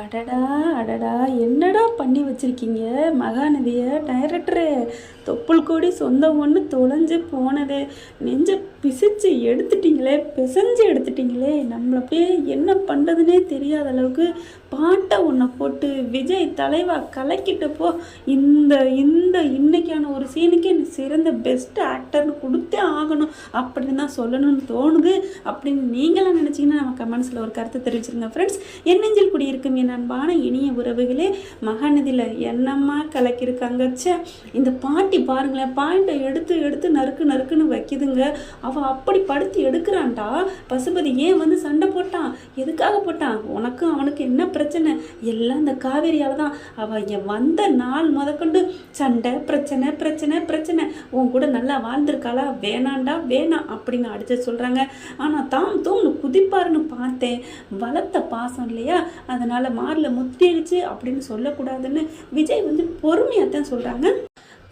அடடா அடடா என்னடா பண்ணி வச்சிருக்கீங்க? மகாநதியை டைரக்டரு தொப்புள் கொடி சொந்தம் ஒன்று தொலைஞ்சு போனது. நெஞ்ச பிசிச்சு எடுத்துட்டிங்களே பிசைஞ்சு எடுத்துட்டீங்களே. நம்மளை அப்படியே என்ன பண்ணுறதுனே தெரியாத அளவுக்கு பாட்டை ஒன்றை போட்டு விஜய் தலைவா கலக்கிட்டப்போ இந்த இந்த இன்னைக்கான ஒரு சீனுக்கே எனக்கு சிறந்த பெஸ்ட் ஆக்டர்னு கொடுத்தே ஆகணும். அப்படின்னு தான் சொல்லணும்னு தோணுது. அப்படின்னு நீங்களாம் நினச்சிங்கன்னா நம்ம கமெண்ட்ஸில் ஒரு கருத்தை தெரிவிச்சிருங்க ஃப்ரெண்ட்ஸ் என்னெஞ்சில் குடியிருக்கும் என் அன்பான இனிய உறவுகளே மகாநதியில் என்னம்மா கலக்கியிருக்காங்க? ச்சே இந்த பாட்டி பாருங்களேன் பாயிண்டை எடுத்து எடுத்து நறுக்கு நறுக்குன்னு வைக்குதுங்க. அவள் அப்படி படுத்து எடுக்கிறான்டா. பசுபதி ஏன் வந்து சண்டை போட்டான் எதுக்காக போட்டான் உனக்கும் அவனுக்கு என்ன பிரச்சனை? எல்லாம் இந்த காவேரியால் தான். அவள் வந்த நாள் முதற்கொண்டு சண்டை பிரச்சனை பிரச்சனை பிரச்சனை. உன் கூட நல்லா வாழ்ந்திருக்காளா? வேணாண்டா வேணாம் அப்படின்னு அடிச்சு சொல்கிறாங்க ஆனால் தாம் தூம்னு குதிப்பாருன்னு பார்த்தேன். வளர்த்த பாசம் இல்லையா? அதனால் மாரில் முத்திடுச்சு அப்படின்னு சொல்லக்கூடாதுன்னு விஜய் வந்து பொறுமையாக தான் சொல்கிறாங்க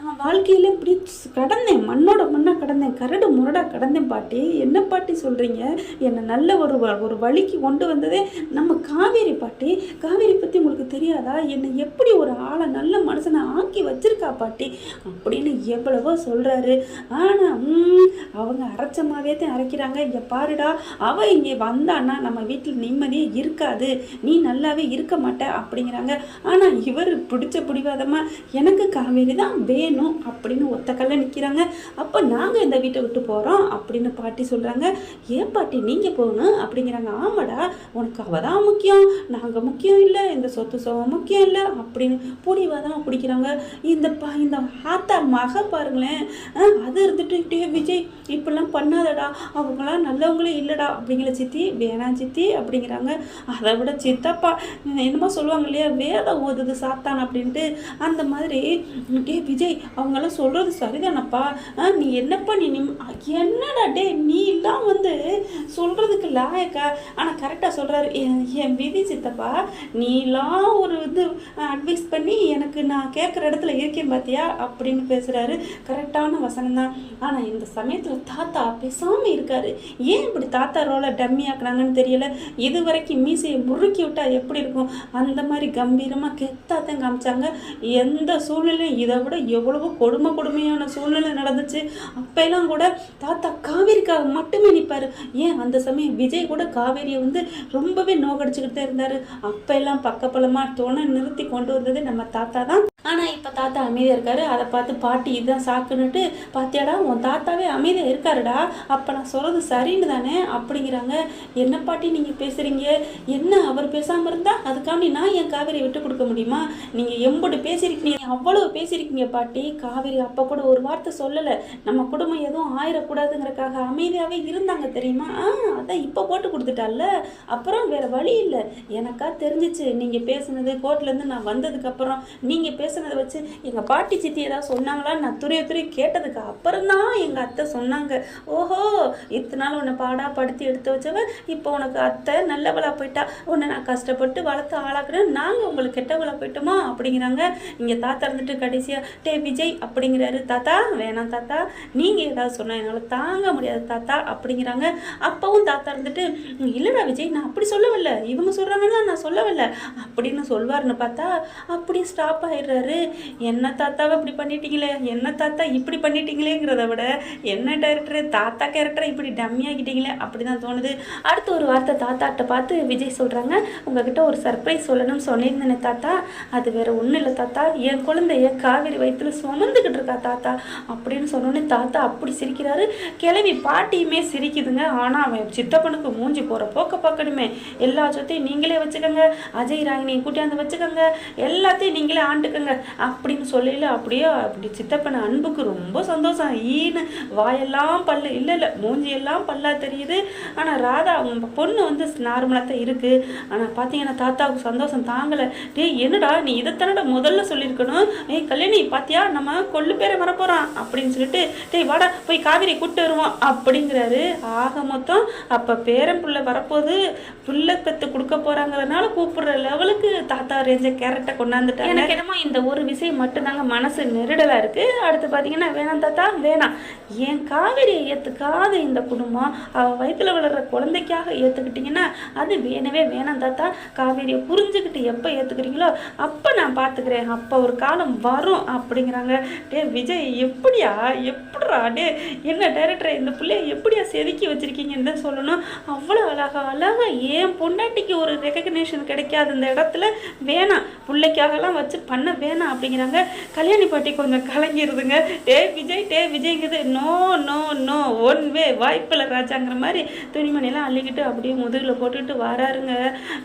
நான் வாழ்க்கையில் இப்படி கடந்தேன் மண்ணோட மண்ணாக கடந்தேன் கரடு முரடாக கடந்தேன் பாட்டி. என்ன பாட்டி சொல்கிறீங்க என்னை நல்ல ஒரு வ- ஒரு வழிக்கு கொண்டு வந்ததே நம்ம காவேரி பாட்டி. காவேரி பற்றி உங்களுக்கு தெரியாதா? என்னை எப்படி ஒரு ஆளை நல்ல மனுஷனை ஆக்கி வச்சிருக்கா பாட்டி? அப்படின்னு எவ்வளவோ சொல்கிறாரு ஆனால் அவங்க அரைச்சமாவே தான் அரைக்கிறாங்க. இங்கே பாருடா அவள் இங்கே வந்தான்னா நம்ம வீட்டில் நிம்மதியே இருக்காது. நீ நல்லாவே இருக்க மாட்ட அப்படிங்கிறாங்க. ஆனால் இவர் பிடிச்ச பிடிவாதமாக எனக்கு காவேரி தான் வேணும். அப்படின்னு ஒத்த கல்ல நிற்கிறாங்க அப்போ நாங்கள் இந்த வீட்டை விட்டு போகிறோம் அப்படின்னு பாட்டி சொல்கிறாங்க ஏன் பாட்டி நீங்கள் போகணும்? அப்படிங்கிறாங்க. ஆமாடா உனக்கு அவள் தான் முக்கியம். நாங்கள் முக்கியம் இல்லை. இந்த சொத்து சுகம் முக்கியம் இல்லை அப்படின்னு பிடிவாதமாக பிடிக்கிறாங்க இந்த பா இந்த ஆத்தா மக பாருங்களேன். ஆ, அது இருந்துட்டு டே விஜய் இப்படிலாம் பண்ணாதடா. அவங்களாம் நல்லவங்களே இல்லைடா அப்படிங்கிற சித்தி வேணாம் சித்தி அப்படிங்கிறாங்க. அதை விட சித்தப்பா என்னமோ சொல்லுவாங்க இல்லையா வேதம் ஓதுது சாத்தான் அப்படின்ட்டு. அந்த மாதிரி டே விஜய் அவங்கெல்லாம் சொல்கிறது சரிதானப்பா? ஆ, நீ என்னப்பா நீ நிம் என்னடா டே நீ எல்லாம் வந்து சொல்கிறதுக்கு லாயக்கா? ஆனால் கரெக்டாக சொல்கிறாரு என் விதி சித்தப்பா நீலாம் ஒரு இது அட்வைஸ் பண்ணி எனக்கு நான் கேட்குற இடத்துல இருக்கேன் பார்த்தியா அப்படின்னு பேசுகிறாரு கரெக்டான வசனம் தான். ஆனால் இந்த சமயத்தில் தாத்தா பேசாமல் இருக்காரு. ஏன் இப்படி தாத்தா ரோலை டம்மி ஆக்குனாங்கன்னு தெரியல? இது வரைக்கும் மீசையை முறுக்கி விட்டால் எப்படி இருக்கும்? அந்த மாதிரி கம்பீரமாக கெத்தா தான் காமிச்சாங்க. எந்த சூழ்நிலையும் இதை விட எவ்வளோ எவ்வளவோ கொடுமை கொடுமையான சூழ்நிலை நடந்துச்சு. அப்பெல்லாம் கூட தாத்தா காவேரிக்காக மட்டுமே நிற்பாரு ஏன்? அந்த சமயம் விஜய் கூட காவேரியை வந்து ரொம்பவே நோகடிச்சுக்கிட்டே இருந்தாரு. அப்பெல்லாம் பக்கபலமாக துணை நிறுத்தி கொண்டு வந்தது நம்ம தாத்தா தான். ஆனால் இப்போ தாத்தா அமைதியாக இருக்காரு. அதை பார்த்து பாட்டி இதுதான் சாக்குன்னுட்டு பாத்தியாடா உன் தாத்தாவே அமைதியாக இருக்காருடா. அப்போ நான் சொல்கிறது சரின்னு தானே? அப்படிங்கிறாங்க. என்ன பாட்டி நீங்கள் பேசுகிறீங்க என்ன அவர் பேசாமல் இருந்தால் அதுக்காண்டி நான் என் காவேரியை விட்டு கொடுக்க முடியுமா? நீங்கள் எம்புடு பேசியிருக்கீங்க அவ்வளோ பேசியிருக்கீங்க பாட்டி. காவேரி அப்போ கூட ஒரு வார்த்தை சொல்லலை. நம்ம குடும்பம் எதுவும் ஆயிடக்கூடாதுங்கிறக்காக அமைதியாகவே இருந்தாங்க தெரியுமா? ஆ அதான் இப்போ போட்டு கொடுத்துட்டால அப்புறம் வேற வழி இல்லை. எனக்கா தெரிஞ்சிச்சு நீங்கள் பேசுனது கோர்ட்லேருந்து நான் வந்ததுக்கப்புறம் நீங்கள் பேசுனதை வச்சு எங்கள் பாட்டி சித்தி ஏதாவது சொன்னாங்களான்னு நான் துரிய துரிய கேட்டதுக்கு அப்புறம் தான் எங்கள் அத்தை சொன்னாங்க. ஓஹோ இத்தனை நாள் உன்னை பாடா படுத்தி எடுத்து வச்சவ இப்போ உனக்கு அத்தை நல்லவளாக போயிட்டா. உன்னை நான் கஷ்டப்பட்டு வளர்த்து ஆளாக்குறேன். நாங்கள் உங்களுக்கு கெட்டவளாக போயிட்டோமா? அப்படிங்கிறாங்க. இங்கே தாத்தா இருந்துட்டு கடைசியாக டே விஜய் அப்படிங்கிறாரு தாத்தா வேணாம் தாத்தா. நீங்கள் ஏதாவது சொன்னால் என்னால் தாங்க முடியாது தாத்தா அப்படிங்கிறாங்க. அப்பவும் தாத்தா இருந்துட்டு இல்லைடா விஜய் நான் அப்படி சொல்லவில்லை. இவங்க சொல்கிறாங்கன்னா நான் சொல்லவில்லை. அப்படின்னு சொல்வார்னு பார்த்தா அப்படியே ஸ்டாப் ஆயிடுறாரு. என்ன தாத்தாவை இப்படி பண்ணிட்டீங்களே? என்ன தாத்தா இப்படி பண்ணிட்டீங்களேங்கிறத விட என்ன டேரக்டர் தாத்தா கேரக்டரை இப்படி டம்மியாகிட்டீங்களே அப்படி தான் தோணுது. அடுத்து ஒரு வார்த்தை தாத்தாட்ட பார்த்து விஜய் சொல்கிறாங்க உங்ககிட்ட ஒரு சர்ப்ரைஸ் சொல்லணும்னு சொன்னிருந்தேனே தாத்தா. அது வேற ஒன்றும் இல்லை தாத்தா. என் குழந்தைய காவிரி வயிற்றுல சுமந்துக்கிட்டு இருக்கா தாத்தா? அப்படின்னு சொன்னோன்னே தாத்தா அப்படி சிரிக்கிறாரு. கிளவி பாட்டியுமே சிரிக்குதுங்க. ஆனால் அவன் சித்தப்பனுக்கு மூஞ்சி போகிற போக்க பார்க்கணுமே எல்லா சொத்தையும் நீங்களே வச்சுக்கோங்க. அஜய் ராகினி கூட்டியாந்து வச்சுக்கோங்க. எல்லாத்தையும் நீங்களே ஆண்டுக்கங்க. அப்படின்னு சொல்லல அப்படியே அப்படி சித்தப்பனை அன்புக்கு ரொம்ப சந்தோஷம். ஈன்னு வாயெல்லாம் பல்லு. இல்லை இல்லை மூஞ்சியெல்லாம் பல்லா தெரியுது. ஆனால் ராதா அவங்க பொண்ணு வந்து நார்மலாக தான் இருக்குது ஆனால் பார்த்தீங்கன்னா தாத்தாவுக்கு சந்தோஷம் தாங்கலை. டேய் என்னடா நீ இதைத்தானடா முதல்ல சொல்லியிருக்கணும்? ஏய் கல்யாணி ஐயா நம்ம கொள்ளு பேரை வரப்போகிறான் அப்படின்னு சொல்லிட்டு டேய் வாடா போய் காவிரி கூட்டு வருவோம் அப்படிங்கிறாரு. ஆக மொத்தம் அப்போ பேரன் பிள்ளை வரப்போது புள்ள பெத்து கொடுக்க போகிறாங்கிறதுனால கூப்பிடுற லெவலுக்கு தாத்தா ரேஞ்ச கேரட்டை கொண்டாந்துட்டாங்க. எனக்கு என்னமோ இந்த ஒரு விஷயம் மட்டும்தாங்க மனசு நெருடலாக இருக்குது அடுத்து பார்த்தீங்கன்னா வேணாம் தாத்தா வேணாம். என் காவிரியை ஏற்றுக்காத இந்த குடும்பம். அவள் வயித்துல வளர்கிற குழந்தைக்காக ஏற்றுக்கிட்டிங்கன்னா அது வேணவே வேணாம் தாத்தா. காவேரியை புரிஞ்சுக்கிட்டு எப்போ ஏற்றுக்கிறீங்களோ அப்போ நான் பார்த்துக்கிறேன் அப்போ ஒரு காலம் வரும் அப்படிங்கிறாங்க டே விஜய் எப்படியா? எப்படிடா? டே என்ன டேரக்டர் இந்த பிள்ளைய எப்படியா செதுக்கி வச்சுருக்கீங்கன்னு தான் சொல்லணும். அவ்வளோ அழகா அழகா ஏன் பொண்டாட்டிக்கு ஒரு ரெக்கக்னேஷன் கிடைக்காத இந்த இடத்துல வேணாம். பிள்ளைக்காகலாம் வச்சு பண்ண வேணாம் அப்படிங்கிறாங்க. கல்யாணி பாட்டி கொஞ்சம் கலங்கிருதுங்க. டே விஜய் டே விஜய்ங்கிறது no no no. One way வாய்ப்பில் ராஜாங்கிற மாதிரி துணிமணிலாம் அள்ளிக்கிட்டு அப்படியே முதுகில் போட்டுக்கிட்டு வராருங்க.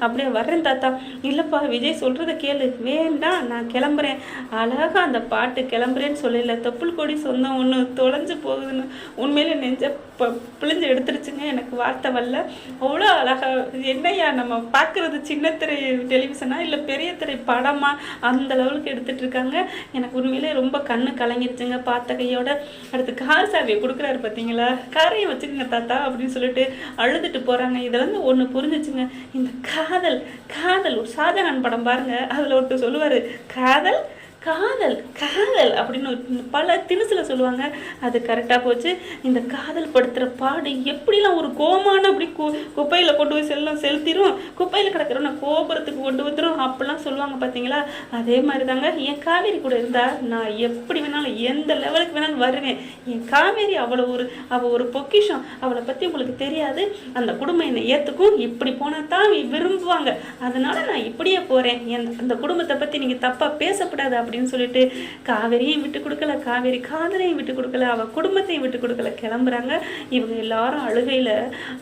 அப்படியே வர்றேன் தாத்தா. இல்லைப்பா விஜய் சொல்கிறத கேளு. வேண்டாம் நான் கிளம்புறேன். அழகா அந்த பாட்டு கிளம்புறேன்னு சொல்லல. தொப்புள் கொடி சொந்தம் ஒன்று தொலைஞ்சு போகுதுன்னு. உண்மையில நெஞ்ச ப பிழிஞ்சு எடுத்துருச்சுங்க. எனக்கு வார்த்தை வரல. அவ்வளோ அழகா என்னையா என்னய்யா நம்ம பார்க்குறது சின்ன திரை டெலிவிஷனா இல்லை பெரிய திரை படமா? அந்த லெவலுக்கு எடுத்துட்டு இருக்காங்க. எனக்கு உண்மையிலே ரொம்ப கண்ணு கலங்கிருச்சுங்க பார்த்த கையோட அடுத்து கார் சாவியை கொடுக்குறாரு பார்த்தீங்களா காரையை வச்சுக்கோங்க தாத்தா அப்படின்னு சொல்லிட்டு அழுதுட்டு போகிறாங்க இதுலேருந்து ஒன்று புரிஞ்சிச்சுங்க. இந்த காதல் காதல் ஒரு ஷாஜகான் படம் பாருங்க. அதில் ஒருத்தர் சொல்லுவார் காதல் காதல் காதல் அப்படின்னு பல திணுசில் சொல்லுவாங்க. அது கரெக்டாக போச்சு. இந்த காதல் படுத்துகிற பாடு எப்படிலாம் ஒரு கோமான அப்படி கு குப்பையில் கொண்டு போய் செல்லும் செலுத்திடும் குப்பையில் கிடக்கிறவன கோபுரத்துக்கு கொண்டு வந்துடும் அப்படிலாம் சொல்லுவாங்க பார்த்தீங்களா அதே மாதிரி தாங்க என் காவேரி கூட இருந்தால் நான் எப்படி வேணாலும் எந்த லெவலுக்கு வேணாலும் வருவேன். என் காவேரி அவ்வளோ ஒரு அவள் ஒரு பொக்கிஷம். அவளை பற்றி உங்களுக்கு தெரியாது. அந்த குடும்பம் என்னை ஏற்றுக்கும் இப்படி போனால் தான் விரும்புவாங்க. அதனால நான் இப்படியே போகிறேன் என் அந்த குடும்பத்தை பற்றி நீங்கள் தப்பாக பேசப்படாது அப்படி அப்படின்னு சொல்லிட்டு காவேரியும் விட்டு கொடுக்கல காவேரி காதலையும் விட்டு கொடுக்கல அவள் குடும்பத்தையும் விட்டு கொடுக்கல. கிளம்புறாங்க. இவங்க எல்லாரும் அழுகையில்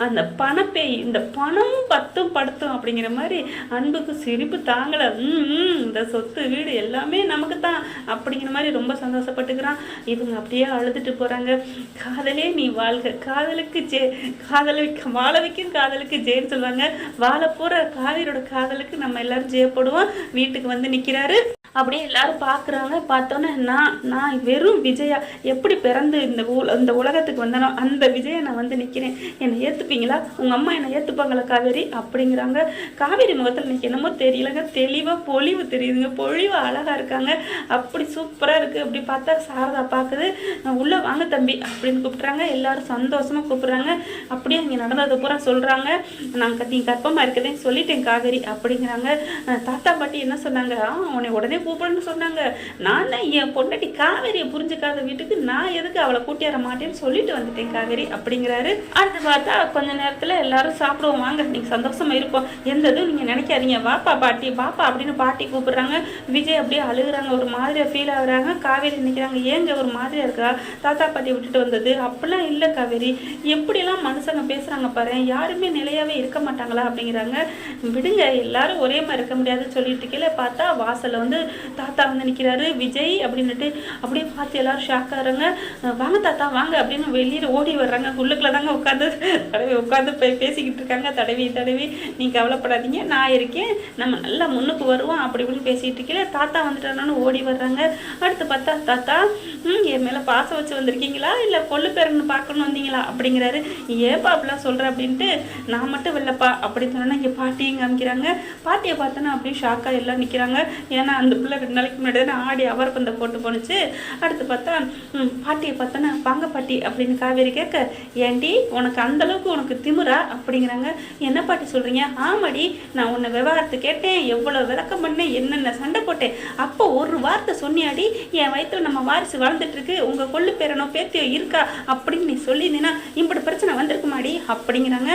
அந்த பணப்பேய் இந்த பணமும் பத்தும் படுத்தும் அப்படிங்கிற மாதிரி அன்புக்கு சிரிப்பு தாங்கலை. உம் இந்த சொத்து வீடு எல்லாமே நமக்கு தான் அப்படிங்கிற மாதிரி ரொம்ப சந்தோஷப்பட்டுக்கிறான். இவங்க அப்படியே அழுதுட்டு போகிறாங்க காதலே நீ வாழ்க காதலுக்கு ஜே காதலை வாழ வைக்கும் காதலுக்கு ஜெயன்னு சொல்லுவாங்க. வாழ போகிற காவிரியோட காதலுக்கு நம்ம எல்லாரும் ஜெயப்படுவோம். வீட்டுக்கு வந்து நிற்கிறாரு அப்படியே எல்லாரும் பார்க்குறாங்க. பார்த்தோன்னே நான் நான் வெறும் விஜயா எப்படி பிறந்து இந்த உல இந்த உலகத்துக்கு வந்தனோ அந்த விஜயை நான் வந்து நிற்கிறேன் என்னை ஏற்றுப்பீங்களா உங்கள் அம்மா என்னை ஏற்றுப்பாங்களா காவேரி? அப்படிங்கிறாங்க. காவேரி முகத்தில் இன்னைக்கு என்னமோ தெரியலங்க. தெளிவாக பொலிவு தெரியுதுங்க. பொழிவு அழகாக இருக்காங்க. அப்படி சூப்பராக இருக்குது அப்படி பார்த்தா சாரதா பார்க்குது. உள்ளே வாங்க தம்பி அப்படின்னு கூப்பிட்றாங்க. எல்லாரும் சந்தோஷமாக கூப்பிட்றாங்க. அப்படியே இங்கே நடந்தது பூரா சொல்கிறாங்க நாங்கள் நீ கர்ப்பமாக இருக்குதுன்னு சொல்லிட்டேன் காவேரி அப்படிங்கிறாங்க. தாத்தா பாட்டி என்ன சொன்னாங்க? ஆ உன்னை உடனே கூப்பிடுன்னு சொன்னாங்க. நான் தான் என் பொண்டாட்டி காவேரியை புரிஞ்சுக்காத வீட்டுக்கு நான் எதுக்கு அவளை கூட்டியார மாட்டேன்னு சொல்லிட்டு வந்துட்டேன் காவேரி அப்படிங்கிறாரு. அடுத்து பார்த்தா கொஞ்ச நேரத்தில் எல்லாரும் சாப்பிடுவோம். வாங்க நீங்கள் சந்தோஷமா இருப்போம். எந்த இதுவும் நீங்கள் நினைக்காதீங்க. வாப்பா பாட்டி பாப்பா அப்படின்னு பாட்டி கூப்பிடுறாங்க. விஜய் அப்படியே அழுகுறாங்க. ஒரு மாதிரியாக ஃபீல் ஆகுறாங்க. காவேரி நினைக்கிறாங்க ஏங்க ஒரு மாதிரியாக இருக்கா? தாத்தா பாட்டி விட்டுட்டு வந்தது. அப்படிலாம் இல்லை காவேரி. எப்படிலாம் மனுஷங்க பேசுகிறாங்க பாரு. யாருமே நிலையாகவே இருக்க மாட்டாங்களா அப்படிங்கிறாங்க. விடுங்க எல்லாரும் ஒரே மாதிரி இருக்க முடியாதுன்னு சொல்லிட்டு கீழே பார்த்தா வாசலில் வந்து தாத்தா வந்து நிற்கிறாரு விஜய் அப்படின்னுட்டு அப்படியே பார்த்து எல்லாரும் ஷாக் ஆகிறாங்க வாங்க தாத்தா வாங்க அப்படின்னு வெளியில் ஓடி வர்றாங்க. உள்ளுக்குள்ள தாங்க உட்காந்து தடவி உட்காந்து போய் பேசிக்கிட்டு இருக்காங்க. தடவி தடவி நீ கவலைப்படாதீங்க நான் இருக்கேன். நம்ம நல்லா முன்னுக்கு வருவோம் அப்படி இப்படின்னு பேசிகிட்டு இருக்கீங்களே தாத்தா வந்துட்டானு ஓடி வர்றாங்க. அடுத்து பார்த்தா தாத்தா ம் என் மேலே பாசம் வச்சு வந்திருக்கீங்களா? இல்லை கொள்ளு பேரன்னு பார்க்கணும் வந்தீங்களா? அப்படிங்கிறாரு. ஏப்பா அப்படிலாம் சொல்கிற அப்படின்ட்டு நான் மட்டும் வெள்ளப்பா அப்படின்னு சொன்னால் இங்கே பாட்டியும் காமிக்கிறாங்க. பாட்டியை பார்த்தோன்னா அப்படியே ஷாக்காக எல்லாம் நிற்கிறாங்க ஏன்னா அந்த பிள்ளை ரெண்டு நாளைக்கு முன்னாடி தானே ஆடி அவர் பந்த போட்டு போணுச்சு. அடுத்து பார்த்தா பாட்டியை பார்த்தோன்னா வாங்க பாட்டி அப்படின்னு காவேரி கேட்க ஏண்டி உனக்கு அந்தளவுக்கு உனக்கு திமுறா அப்படிங்கிறாங்க. என்ன பாட்டி சொல்கிறீங்க ஆமாடி நான் உன்னை விவகாரத்தை கேட்டேன் எவ்வளோ விளக்கம் பண்ணேன் என்னென்ன சண்டை போட்டேன். அப்போ ஒரு வார்த்தை சொன்னியாடி என் வயிற்று நம்ம வாரிசு வளர்ந்துட்டுருக்கு உங்கள் கொள்ளு பேரனோ பேத்தியோ இருக்கா அப்படின்னு நீ சொல்லியிருந்தீங்கன்னா இப்படி பிரச்சனை வந்திருக்குமாடி அப்படிங்கிறாங்க.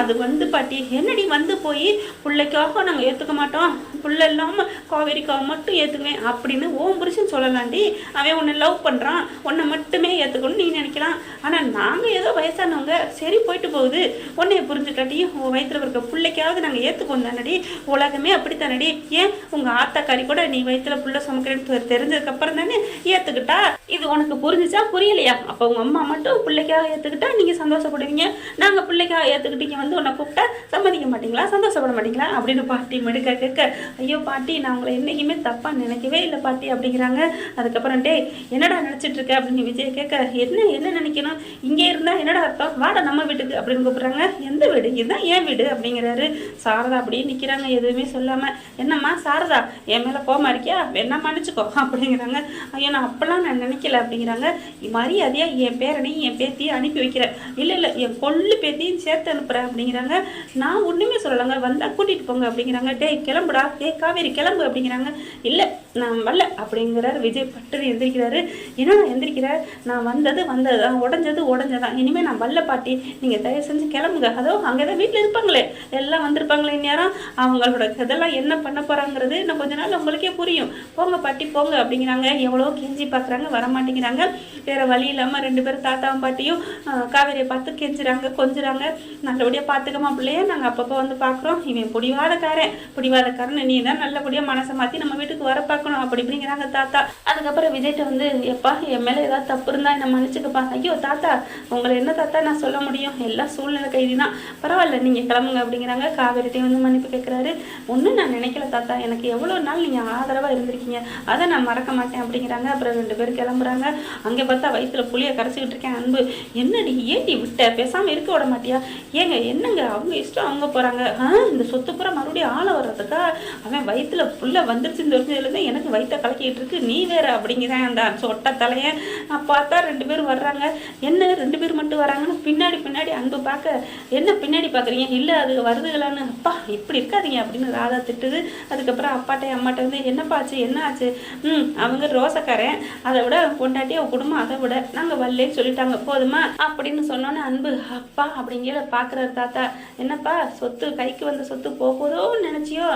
அது வந்து பாட்டி என்னடி வந்து போய் பிள்ளைக்காக நாங்கள் ஏற்றுக்க மாட்டோம். பிள்ளை இல்லாமல் காவேரிக்காக மட்டும் ஏற்றுக்குவேன் அப்படின்னு ஓம் புருஷன் சொல்லலாண்டி. அவன் உன்னை லவ் பண்ணுறான் உன்னை மட்டுமே ஏற்றுக்கணும்னு நீ நினைக்கலாம் ஆனால் நாங்கள் ஏதோ வயசானவங்க சரி போயிட்டு போகுது. உன்னைய புரிஞ்சுக்காட்டி உன் வயிற்றுல இருக்க பிள்ளைக்காவது நாங்கள் ஏற்றுக்கோம் தானடி. உலகமே அப்படித்தானடி. ஏன்? உங்கள் ஆத்தாக்காரி கூட நீ வயிற்றுல புள்ள சமைக்கிறேன்னு தெரிஞ்சதுக்கப்புறம் தானே ஏற்றுக்கிட்டா இது உனக்கு புரிஞ்சிச்சா? புரியலையா? அப்போ உங்கள் அம்மா மட்டும் பிள்ளைக்காக ஏற்றுக்கிட்டா நீங்கள் சந்தோஷப்படுவீங்க. நாங்கள் பிள்ளைக்காக ஏற்றுக்கிட்டீங்க வந்து உன்னை கூப்பிட்டா சம்மதிக்க மாட்டீங்களா? சந்தோஷப்பட மாட்டீங்களா? அப்படின்னு பாட்டி மெடுக்க கேட்க ஐயோ பாட்டி நான் உங்களை என்றைக்குமே தப்பாக நினைக்கவே இல்லை பாட்டி அப்படிங்கிறாங்க. அதுக்கப்புறம் டேய் என்னடா நினச்சிட்டு இருக்க? அப்படின்னு விஜய் கேட்க என்ன என்ன நினைக்கணும்? இங்கே இருந்தால் என்னடா அர்த்தம்? வாடா நம்ம வீட்டுக்கு. அப்படின்னு கூப்பிட்றாங்க. எந்த வீடு? இதுதான் ஏன் வீடு. அப்படிங்கிறாரு. சாரதா அப்படியே நிற்கிறாங்க எதுவுமே சொல்லாமல் என்னம்மா சாரதா என் மேலே கோமா இருக்கியா? வேணா மன்னிச்சுக்கோ. அப்படிங்கிறாங்க. ஐயோ நான் அப்போல்லாம் நான் நினைக்கல. அப்படிங்கிறாங்க. மரியாதையாக என் பேரனையும் என் பேத்தியும் அனுப்பி வைக்கிறேன். இல்லை இல்லை என் கொள்ளு பேத்தியும் சேர்த்து அனுப்புகிறேன் அப்படிங்கிறாங்க. நான் ஒன்றுமே சொல்லலைங்க. வந்தால் கூட்டிகிட்டு போங்க. அப்படிங்கிறாங்க. டேய் கிளம்புடா. டே காவேரி கிளம்பு. அப்படிங்கிறாங்க. இல்லை நான் வரல அப்படிங்கிறார். விஜய் பட்டு எந்திரிக்கிறாரு. நான் எந்திரிக்கிற நான் வந்தது வந்தது தான் உடஞ்சது உடஞ்சதான் இனிமேல் நான் வரல பாட்டி. நீங்கள் தயவு செஞ்சு கிளம்புங்க. அதோ அங்கே தான் வீட்டில் இருப்பாங்களே. எல்லாம் வந்திருப்பாங்களே இந்நேரம். அவங்களோட இதெல்லாம் என்ன பண்ண போகிறாங்கிறது இன்னும் கொஞ்ச நாள் உங்களுக்கே புரியும். போங்க பாட்டி போங்க அப்படிங்கிறாங்க. எவ்வளோ கெஞ்சி பார்க்குறாங்க வரமாட்டேங்கிறாங்க. வேறு வழி இல்லாமல் ரெண்டு பேரும் தாத்தாவும் பாட்டியும் காவேரியை பார்த்து கெஞ்சுறாங்க கொஞ்சுறாங்க. நல்லபடியாக பார்த்துக்கமா பிள்ளையே. நாங்கள் அப்பப்போ வந்து பார்க்குறோம் இவன் பிடிவாதக்காரன். பிடிவாதக்காரன் நீ தான் நல்லபடியாக மனசை மாற்றி நம்ம வீட்டுக்கு வர பார்க்கணும். அப்படி இப்படிங்கிறாங்க தாத்தா. அதுக்கப்புறம் விஜய்கிட்ட வந்து எப்பா என் மேலே ஏதாவது தப்பு இருந்தால் என்னை மன்னிச்சுக்கப்பா. ஐயோ தாத்தா உங்களை என்ன தாத்தா நான் சொல்ல முடியும்? எல்லாம் சூழ்நிலை கைதி தான் பரவாயில்ல நீங்கள் கிளம்புங்க அப்படிங்கிறாங்க. காவேரிட்டையும் வந்து மன்னிப்பு கேட்குறாரு ஒன்றும் நான் நினைக்கல தாத்தா. எனக்கு எவ்வளோ நாள் நீங்கள் ஆதரவாக இருந்திருக்கீங்க? அதை நான் மறக்க மாட்டேன் அப்படிங்கிறாங்க. அப்புறம் ரெண்டு பேரும் கிளம்புறாங்க. அங்கே பார்த்தா வயிற்றுல புளியை கரைச்சிக்கிட்டு இருக்கேன் அன்பு. என்னடி ஏண்டி விட்ட? பேசாமல் இருக்க விட மாட்டியா? ஏங்க என்னங்க? அவங்க இஷ்டம் அவங்க போகிறாங்க ஆ இந்த சொத்து பூரா மறுபடியும் ஆளை வர்றதுக்கா? அவன் வயிற்றுல புள்ள வந்துருச்சு தெரிஞ்சதுலேருந்து எனக்கு வயிற்ற கலக்கிட்டு இருக்கு நீ வேற அப்படிங்கிறேன் அந்த சொட்ட தலையன் பார்த்தா ரெண்டு பேரும் வர்றாங்க. என்ன ரெண்டு பேர் மட்டும் வராங்கன்னு பின்னாடி பின்னாடி அன்பு பார்க்க என்ன பின்னாடி பார்க்குறீங்க? இல்லை அது வருதுகளான்னு. அப்பா இப்படி இருக்காதீங்க அப்படின்னு ராதா திட்டுது. அதுக்கப்புறம் அப்பாட்டே அம்மாட்ட வந்து என்னப்பா ஆச்சு? என்ன ஆச்சு? ம் அவங்க ரோசக்காரன். அதை விட பொண்டாட்டி அவன் குடும்பம் அதை விட நாங்கள் வரலேன்னு சொல்லிட்டாங்க. போதுமா? அப்படின்னு சொன்னோன்னே அன்பு அப்பா அப்படிங்கிற பார்க்குறாரு தாத்தா. என்னப்பா சொத்து கைக்கு வந்த சொத்து போகுதோன்னு நினச்சியோ?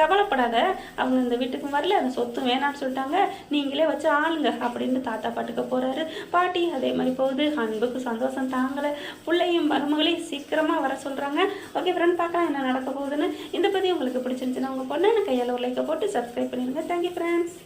கவலைப்படாத. அவங்க இந்த வீட்டுக்கும் வரல அந்த சொத்து வேணாம்னு சொல்லிட்டாங்க. நீங்களே வச்சு ஆளுங்க அப்படின்னு தாத்தா பாட்டுக்கு போகிறாரு பாட்டி அதே மாதிரி போகுது. அன்புக்கு சந்தோஷம் தாங்கலை. பிள்ளையும் மருமகளையும் சீக்கிரமாக வர சொல்கிறாங்க ஓகே ஃப்ரெண்ட் பார்க்கலாம் என்ன நடக்க போகுதுன்னு. இந்த பற்றி உங்களுக்கு பிடிச்சிருந்துச்சுன்னா உங்கள் பொண்ணு கையால் ஒரு லைக்கை போட்டு சப்ஸ்கிரைப் பண்ணிடுங்க. Thank you friends